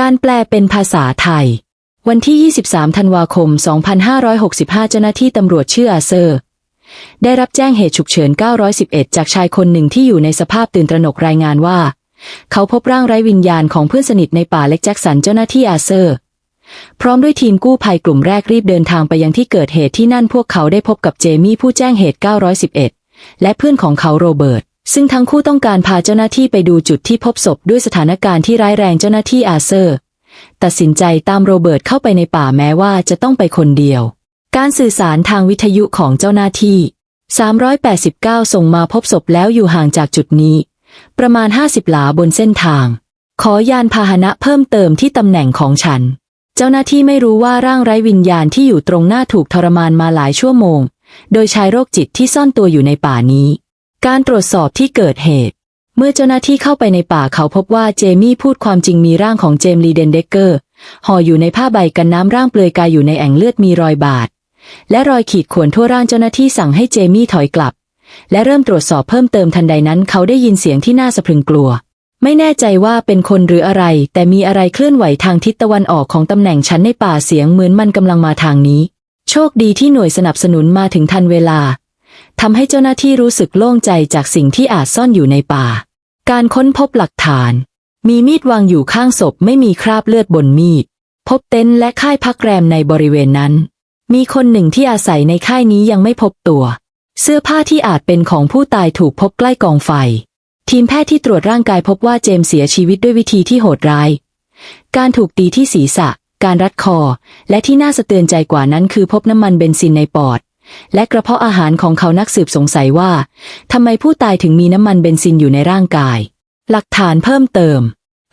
การแปลเป็นภาษาไทย วันที่ 23 ธันวาคม 2565 เจ้าหน้าที่ตำรวจชื่ออาเซอร์ ได้รับแจ้งเหตุฉุกเฉิน 911 จากชายคนหนึ่งที่อยู่ในสภาพตื่นตระหนกรายงานว่า เขาพบร่างไร้วิญญาณของเพื่อนสนิทในป่าเล็กแจ็คสันเจ้าหน้าที่อาเซอร์ พร้อมด้วยทีมกู้ภัยกลุ่มแรกรีบเดินทางไปยังที่เกิดเหตุที่นั่นพวกเขาได้พบกับเจมี่ผู้แจ้งเหตุ 911 และเพื่อนของเขาโรเบิร์ต ซึ่งทั้งคู่ต้องการพาเจ้าหน้าที่ไปดูจุดที่พบศพด้วยสถานการณ์ที่ร้ายแรงเจ้าหน้าที่อาเซอร์ ตัดสินใจตามโรเบิร์ตเข้าไปในป่าแม้ว่าจะต้องไปคนเดียว การสื่อสารทางวิทยุของเจ้าหน้าที่ 389 ส่งมาพบศพแล้วอยู่ห่างจากจุดนี้ ประมาณ 50 หลาบนเส้นทาง ขอยานพาหนะเพิ่มเติมที่ตำแหน่งของฉัน เจ้าหน้าที่ไม่รู้ว่าร่างไร้วิญญาณที่อยู่ตรงหน้าถูกทรมานมาหลายชั่วโมง โดยชายโรคจิตที่ซ่อนตัวอยู่ในป่านี้ การตรวจสอบที่เกิดเหตุ เมื่อเจ้าหน้าที่เข้าไปในป่าเขาพบว่าเจมี่พูดความจริงมีร่างของเจมลีเดนเดกเกอร์ห่ออยู่ในผ้าใบกันน้ำร่างเปลือยกายอยู่ในแอ่งเลือดมีรอยบาด และรอยขีดข่วนทั่วร่างเจ้าหน้าที่สั่งให้เจมี่ถอยกลับ และเริ่มตรวจสอบเพิ่มเติมทันใดนั้น เขาได้ยินเสียงที่น่าสะพรึงกลัว ไม่แน่ใจว่าเป็นคนหรืออะไร แต่มีอะไรเคลื่อนไหวทางทิศตะวันออกของตำแหน่งชั้นในป่าเสียงเหมือนมันกำลังมาทางนี้ โชคดีที่หน่วยสนับสนุนมาถึงทันเวลา ทำให้เจ้าหน้าที่รู้สึกโล่งใจจากสิ่งที่อาจซ่อนอยู่ในป่า การค้นพบหลักฐาน มีมีดวางอยู่ข้างศพไม่มีคราบเลือดบนมีด พบเต็นท์และค่ายพักแรมในบริเวณนั้น มีคนหนึ่งที่อาศัยในค่ายนี้ยังไม่พบตัว เสื้อผ้าที่อาจเป็นของผู้ตายถูกพบใกล้กองไฟ ทีมแพทย์ที่ตรวจร่างกายพบว่าเจมส์เสียชีวิตด้วยวิธีที่โหดร้าย การถูกตีที่ศีรษะ การรัดคอ และที่น่าสะเตือนใจกว่านั้นคือพบน้ำมันเบนซินในปอด และกระเพาะอาหารของเขานักสืบสงสัยว่าทำไมผู้ตายถึงมีน้ำมันเบนซินอยู่ในร่างกาย หลักฐานเพิ่มเติม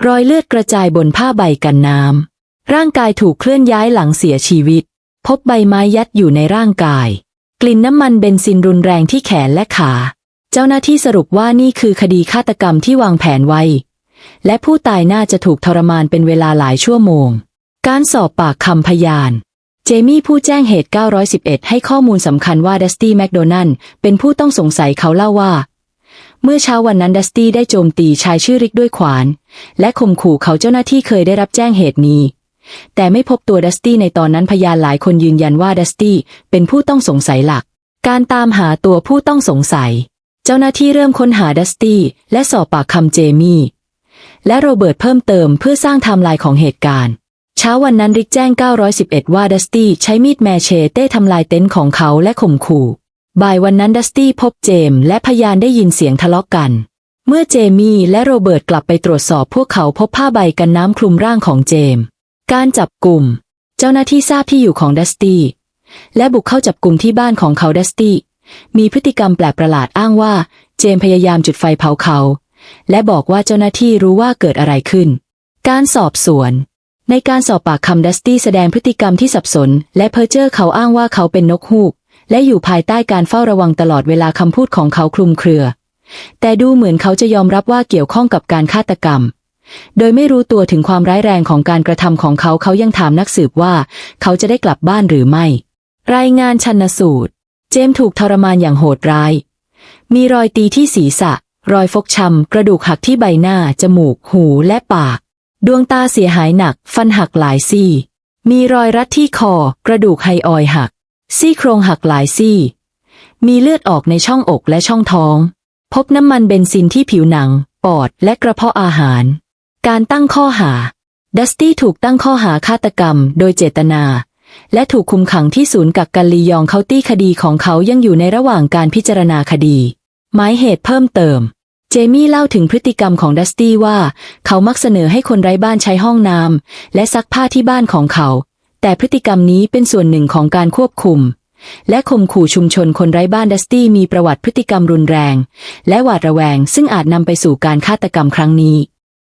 รอยเลือดกระจายบนผ้าใบกันน้ำ ร่างกายถูกเคลื่อนย้ายหลังเสียชีวิต พบใบไม้ยัดอยู่ในร่างกาย กลิ่นน้ำมันเบนซินรุนแรงที่แขนและขา เจ้าหน้าที่สรุปว่านี่คือคดีฆาตกรรมที่วางแผนไว้ และผู้ตายน่าจะถูกทรมานเป็นเวลาหลายชั่วโมง การสอบปากคำพยาน เจมี่ผู้แจ้งเหตุ 911 ให้ข้อมูลสำคัญว่าดัสตี้แมคโดนัลเป็นผู้ต้องสงสัยเขาเล่าว่า เมื่อเช้าวันนั้นดัสตี้ได้โจมตีชายชื่อริกด้วยขวาน และข่มขู่เขาเจ้าหน้าที่เคยได้รับแจ้งเหตุนี้ แต่ไม่พบตัวดัสตี้ในตอนนั้นพยานหลายคนยืนยันว่าดัสตี้เป็นผู้ต้องสงสัยหลัก การตามหาตัวผู้ต้องสงสัย เจ้าหน้าที่เริ่มค้นหาดัสตี้และสอบปากคำเจมี่และโรเบิร์ตเพิ่มเติมเพื่อสร้างไทม์ไลน์ของเหตุการณ์ เช้าวันนั้นริกแจ้ง 911 ว่าดัสตี้ใช้มีดแมเชเต้ทำลายเต็นท์ของเขาและข่มขู่ บ่ายวันนั้นดัสตี้พบเจมและพยานได้ยินเสียงทะเลาะกัน เมื่อเจมี่และโรเบิร์ตกลับไปตรวจสอบพวกเขาพบผ้าใบกันน้ำคลุมร่างของเจม การจับกลุ่ม เจ้าหน้าที่ทราบที่อยู่ของดัสตี้และบุกเข้าจับกลุ่มที่บ้านของเขาดัสตี้มีพฤติกรรมแปลกประหลาดอ้างว่า เจมพยายามจุดไฟเผาเขา และบอกว่าเจ้าหน้าที่รู้ว่าเกิดอะไรขึ้น การสอบสวน ในการสอบปากคำดัสตี้แสดงพฤติกรรมที่สับสน และเพ้อเจ้อเขาอ้างว่าเขาเป็นนกฮูก และอยู่ภายใต้การเฝ้าระวังตลอดเวลาคำพูดของเขาคลุมเครือ แต่ดูเหมือนเขาจะยอมรับว่าเกี่ยวข้องกับการฆาตกรรม โดยไม่รู้ตัวถึงความร้ายแรงของการกระทำของเขาเขายังถามนักสืบว่า เขาจะได้กลับบ้านหรือไม่ รายงานชันสูตร เจมส์ถูกทรมานอย่างโหดร้าย มีรอยตีที่ศีรษะ รอยฟกช้ำกระดูกหักที่ใบหน้า จมูก หูและปาก ดวงตาเสียหายหนัก ฟันหักหลายซี่ มีรอยรัดที่คอ กระดูกไฮออยหัก ซี่โครงหักหลายซี่ มีเลือดออกในช่องอกและช่องท้อง พบน้ำมันเบนซินที่ผิวหนัง ปอด และกระเพาะอาหาร การตั้งข้อหา ดัสตี้ถูกตั้งข้อหาฆาตกรรม โดยเจตนา และถูกคุมขังที่ศูนย์กักกันลียองเคาตี้คดีของเขายังอยู่ในระหว่างการพิจารณาคดี หมายเหตุเพิ่มเติม เจมี่เล่าถึงพฤติกรรมของดัสตี้ว่า เขามักเสนอให้คนไร้บ้านใช้ห้องน้ำและซักผ้าที่บ้านของเขา แต่พฤติกรรมนี้เป็นส่วนหนึ่งของการควบคุม และข่มขู่ชุมชนคนไร้บ้านดัสตี้มีประวัติพฤติกรรมรุนแรง และหวาดระแวงซึ่งอาจนำไปสู่การฆาตกรรมครั้งนี้